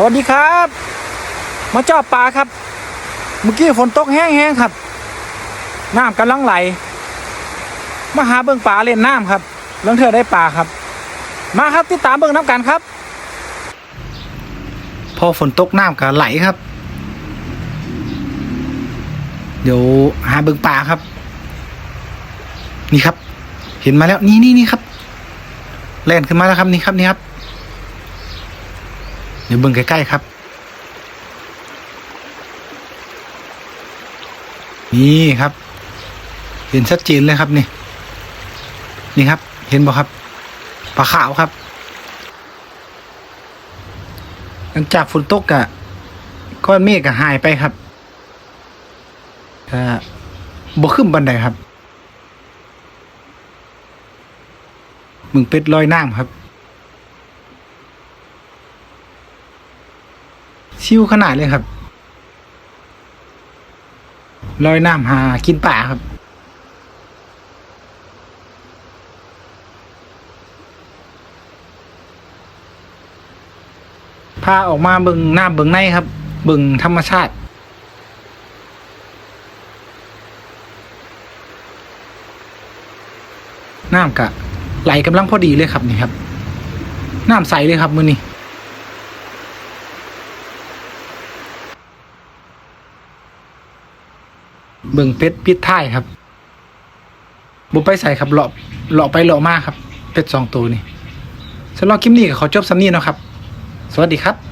สวัสดีครับ มาเจาะปลาครับ เมื่อกี้ฝนตกแห้งๆครับ น้ำกำลังไหล มาหาเบิ่งปลาเล่นน้ำครับเรื่องเธอได้ปลาครับ มาครับติดตามเบิ่งน้ำกันครับ พอฝนตกน้ำก็ไหลครับ เดี๋ยวหาเบิ่งปลาครับ นี่ครับ เห็นมาแล้วนี่นี่นี่ครับ แล่นขึ้นมาแล้วครับนี่ครับนี่ครับ เดี๋ยวเบิ่งใกล้ๆครับ นี่ครับ เห็นชัดเจนเลยครับนี่ นี่ครับ เห็นบ่ครับปลาขาวครับหลังจากฝนตกอะก้อนเมฆก็หายไปครับก็บ่ขึ้นบันไดครับ มึงเป็ดลอยน้ำครับ ชิวขนาดเลยครับลอยน้ำหากินป่าครับพาออกมาเบิ่งน้ำเบิงในครับ เบิงธรรมชาติ น้ำกะไหลกำลังพอดีเลยครับนี่ครับ น้ำใสเลยครับมือนี้ เมืองเป็ดปิดท้ายครับบุไปใส่ครับเลาะเลาะไปเลาะมาครับเป็ดสองตัวนี่สำหรับคลิปนี้ก็ขอจบสำนีเนาะครับ สวัสดีครับ